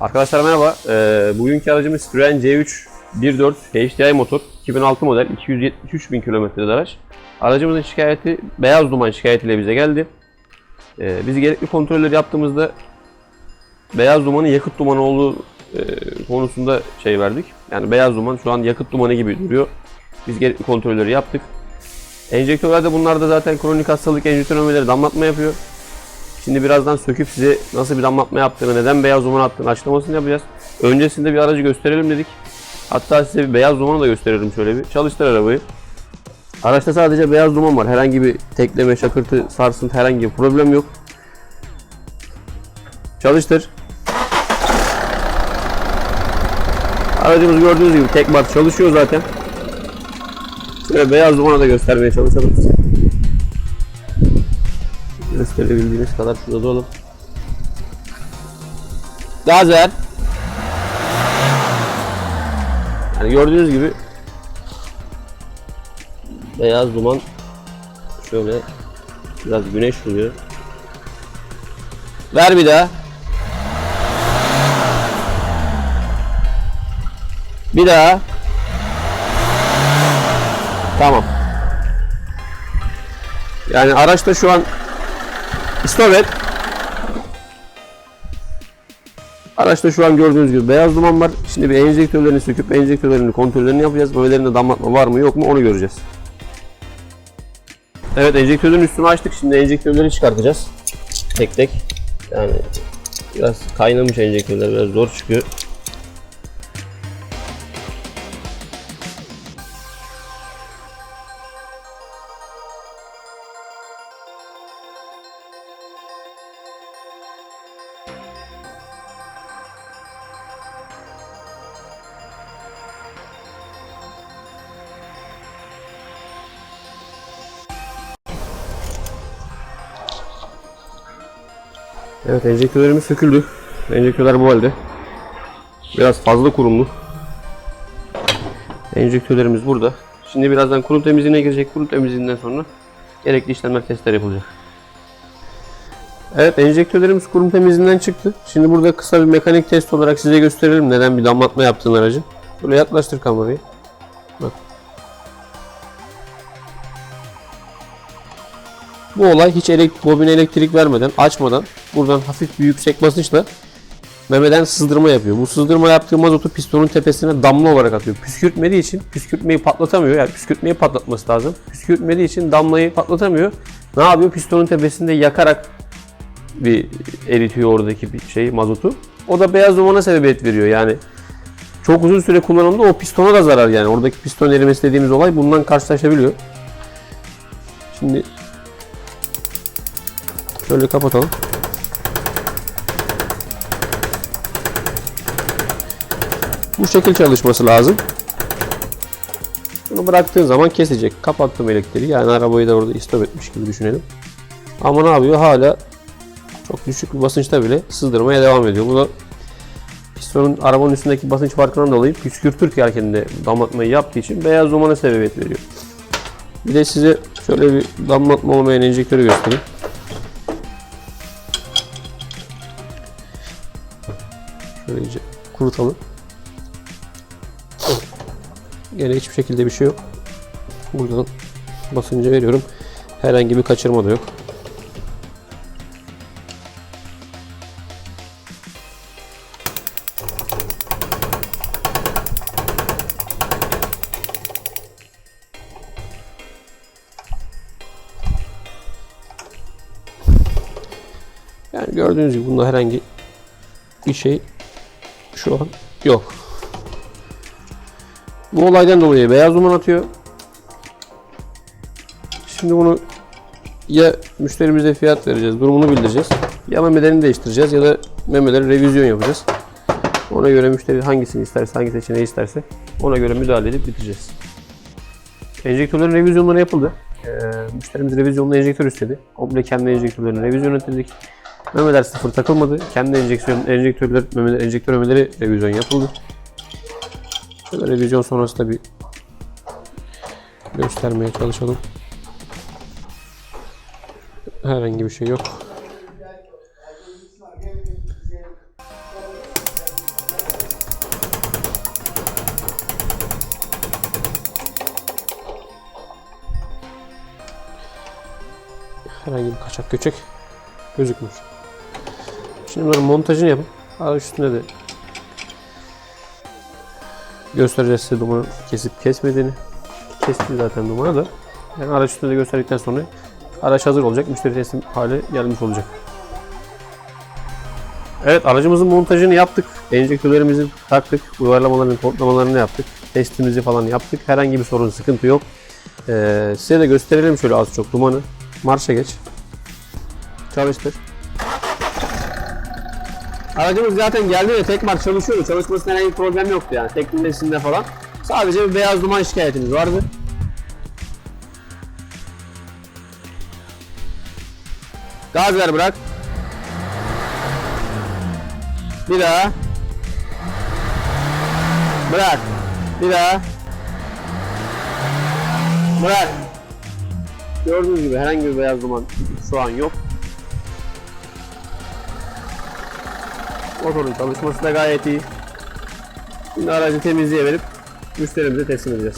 Arkadaşlar merhaba. Ee, bugünkü aracımız Citroen C3 1.4 HDI motor. 2006 model 273 bin kilometrede araç. Aracımızın şikayeti beyaz duman şikayetiyle bize geldi. Ee, biz gerekli kontrolleri yaptığımızda beyaz dumanın yakıt dumanı olduğu e, konusunda şey verdik. Yani beyaz duman şu an yakıt dumanı gibi duruyor. Biz gerekli kontrolleri yaptık. Enjektörlerde bunlar da zaten kronik hastalık enjektör damlatma yapıyor. Şimdi birazdan söküp size nasıl bir damlatma yaptığını, neden beyaz duman attığını açıklamasını yapacağız. Öncesinde bir aracı gösterelim dedik. Hatta size bir beyaz dumanı da gösteririm şöyle bir. Çalıştır arabayı. Araçta sadece beyaz duman var. Herhangi bir tekleme, şakırtı, sarsıntı herhangi bir problem yok. Çalıştır. Aracımız gördüğünüz gibi tek bar çalışıyor zaten. Şöyle beyaz dumanı da göstermeye çalışalım size. Gösterebildiğiniz kadar şurada da oğlum. Gaz ver. Yani gördüğünüz gibi beyaz duman şöyle biraz güneş vuruyor. Ver bir daha. Bir daha. Tamam. Yani araçta şu an Stop et. Araçta şu an gördüğünüz gibi beyaz duman var. Şimdi bir enjektörlerini söküp enjektörlerini kontrollerini yapacağız. Böylelerinde damlatma var mı yok mu onu göreceğiz. Evet enjektörlerin üstünü açtık. Şimdi enjektörleri çıkartacağız. Tek tek. Yani biraz kaynamış enjektörler biraz zor çıkıyor. Evet enjektörlerimiz söküldü. Enjektörler bu halde. Biraz fazla kurumlu. Enjektörlerimiz burada. Şimdi birazdan kurum temizliğine girecek. Kurum temizliğinden sonra gerekli işlemler testler yapılacak. Evet enjektörlerimiz kurum temizliğinden çıktı. Şimdi burada kısa bir mekanik test olarak size gösterelim neden bir damlatma yaptığın aracı. Böyle yaklaştır kamerayı. Bu olay hiç elek bobine elektrik vermeden, açmadan buradan hafif bir yüksek basınçla memeden sızdırma yapıyor. Bu sızdırma yaptığı mazotu pistonun tepesine damla olarak atıyor. Püskürtmediği için püskürtmeyi patlatamıyor. Yani püskürtmeyi patlatması lazım. Püskürtmediği için damlayı patlatamıyor. Ne yapıyor? Pistonun tepesinde yakarak bir eritiyor oradaki bir şey mazotu. O da beyaz dumana sebebiyet veriyor. Yani çok uzun süre kullanımda o pistona da zarar yani. Oradaki piston erimesi dediğimiz olay bundan karşılaşabiliyor. Şimdi Şöyle kapatalım. Bu şekil çalışması lazım. Bunu bıraktığın zaman kesecek. Kapattım elektriği. Yani arabayı da orada istop etmiş gibi düşünelim. Ama ne yapıyor? Hala çok düşük bir basınçta bile sızdırmaya devam ediyor. Bu da pistonun arabanın üstündeki basınç farkından dolayı püskürtürken kendine damlatmayı yaptığı için beyaz dumana sebebiyet veriyor. Bir de size şöyle bir damlatma olmayan enjektörü göstereyim. Şöyle kurutalım. Gene hiçbir şekilde bir şey yok. Buradan basınca veriyorum. Herhangi bir kaçırma da yok. Yani gördüğünüz gibi bunda herhangi bir şey şu an yok. Bu olaydan dolayı beyaz duman atıyor. Şimdi bunu ya müşterimize fiyat vereceğiz, durumunu bildireceğiz. Ya memelerini değiştireceğiz ya da memeleri revizyon yapacağız. Ona göre müşteri hangisini isterse, hangi seçeneği isterse ona göre müdahale edip bitireceğiz. Enjektörlerin revizyonları yapıldı. Ee, müşterimiz revizyonlu enjektör istedi. Komple kendi enjektörlerini revizyon ettirdik. Memeler sıfır takılmadı. Kendi enjeksiyon, enjektörler, memeler, enjektör memeleri revizyon yapıldı. Şöyle revizyon sonrasında bir göstermeye çalışalım. Herhangi bir şey yok. herhangi bir kaçak göçek gözükmüyor. Şimdi bunların montajını yapıp araç üstünde de göstereceğiz size dumanı kesip kesmediğini. Kesti zaten dumanı da. Yani araç üstünde de gösterdikten sonra araç hazır olacak. Müşteri teslim hale gelmiş olacak. Evet aracımızın montajını yaptık. Enjektörlerimizi taktık. Yuvarlamalarını, kodlamalarını yaptık. Testimizi falan yaptık. Herhangi bir sorun, sıkıntı yok. Ee, size de gösterelim şöyle az çok dumanı. Marşa geç. Çalıştır. Aracımız zaten geldiğinde tek marş çalışıyordu. Çalışmasında herhangi bir problem yoktu yani teknolojisinde falan. Sadece bir beyaz duman şikayetimiz vardı. Gaz ver bırak. Bir daha. Bırak. Bir daha. Bırak. Gördüğünüz gibi herhangi bir beyaz duman şu an yok. Motorun çalışması da gayet iyi. Şimdi aracı temizliğe verip müşterimize teslim edeceğiz.